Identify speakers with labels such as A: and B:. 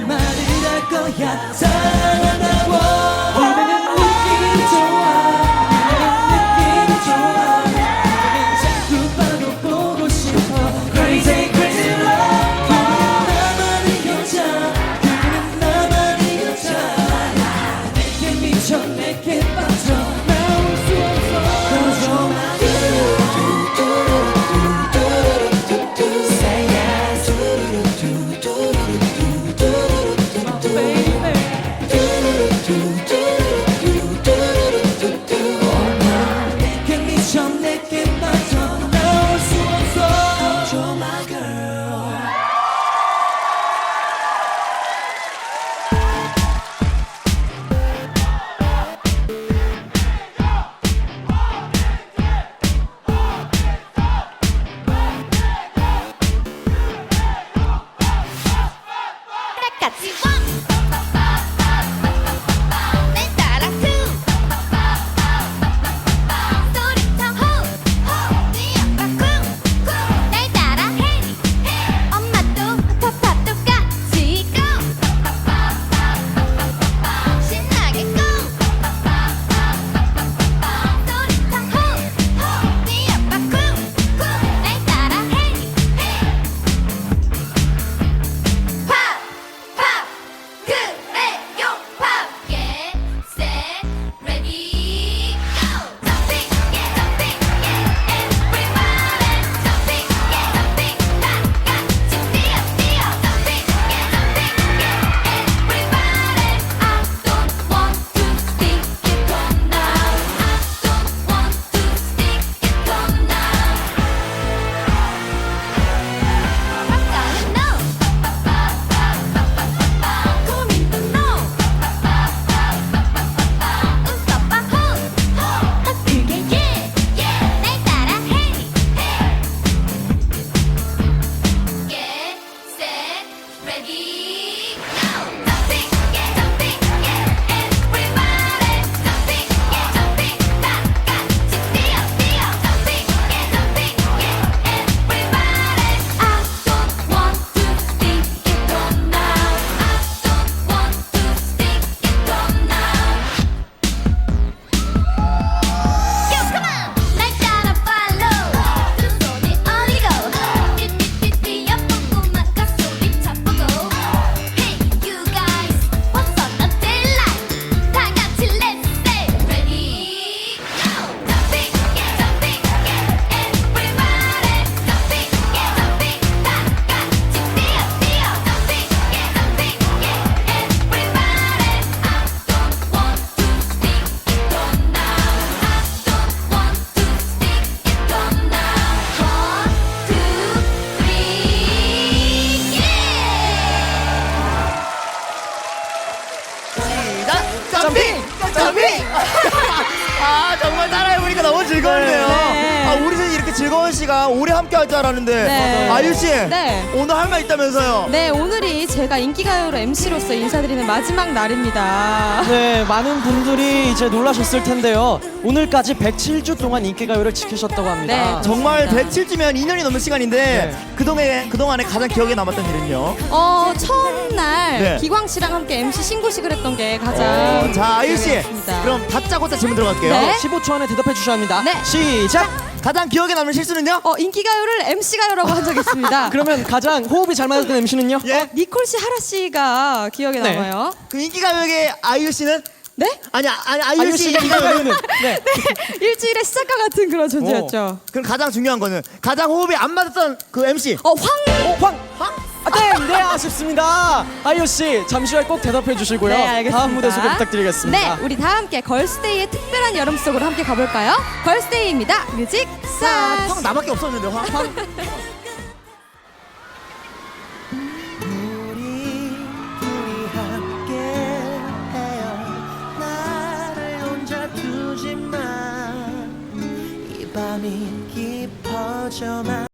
A: 말을 할 거야
B: 점핑! 아 정말 따라해보니까 너무 즐거운데요. 즐거운 시간 오래 함께 할줄 알았는데
C: 네.
B: 아유 씨
C: 네.
B: 오늘 할 말 있다면서요?
C: 네, 오늘이 제가 인기가요로 MC로서 인사드리는 마지막 날입니다.
D: 네, 많은 분들이 이제 놀라셨을 텐데요. 오늘까지 107주 동안 인기가요를 지키셨다고 합니다.
C: 네.
B: 정말
C: 그렇습니다.
B: 107주면 2년이 넘는 시간인데
D: 네.
B: 그동안에 그동안에 가장 기억에 남았던 일은요?
C: 어, 처음 날
B: 네.
C: 기광 씨랑 함께 MC 신고식을 했던 게 가장
B: 어, 자 아유 씨
C: 기억에
B: 그럼 다짜고짜 질문 들어갈게요.
C: 네.
D: 15초 안에 대답해 주셔야 합니다.
C: 네.
D: 시작!
B: 가장 기억에 남는 실수는요?
C: 어, 인기가요를 MC가요라고 한 적이 있습니다.
D: 그러면 가장 호흡이 잘 맞았던 MC는요?
B: 예.
C: 니콜 씨, 하라 씨가 기억에
D: 네.
C: 남아요.
B: 그 인기가요계 아이유 씨는?
C: 네?
B: 아니 아니 아이유,
D: 아이유
B: 씨
D: 씨가
B: 인기가요는?
D: 인기가요는 네.
C: 일주일의 시작과 같은 그런 존재였죠.
B: 그럼 가장 중요한 거는 가장 호흡이 안 맞았던 그 MC
C: 어, 황!
D: 어, 황! 아, 네, 네, 아쉽습니다. 아이유 씨, 잠시 후에 꼭 대답해 주시고요.
C: 네, 알겠습니다.
D: 다음 무대 소개 부탁드리겠습니다.
C: 네, 우리 다 함께 걸스데이의 특별한 여름 속으로 함께 가볼까요? 걸스데이입니다. 뮤직 스타트!
B: 황 나밖에 없었는데 황. 황.
A: 우리 둘이 함께 해요 나를 혼자 두지 마이 밤이 깊어져만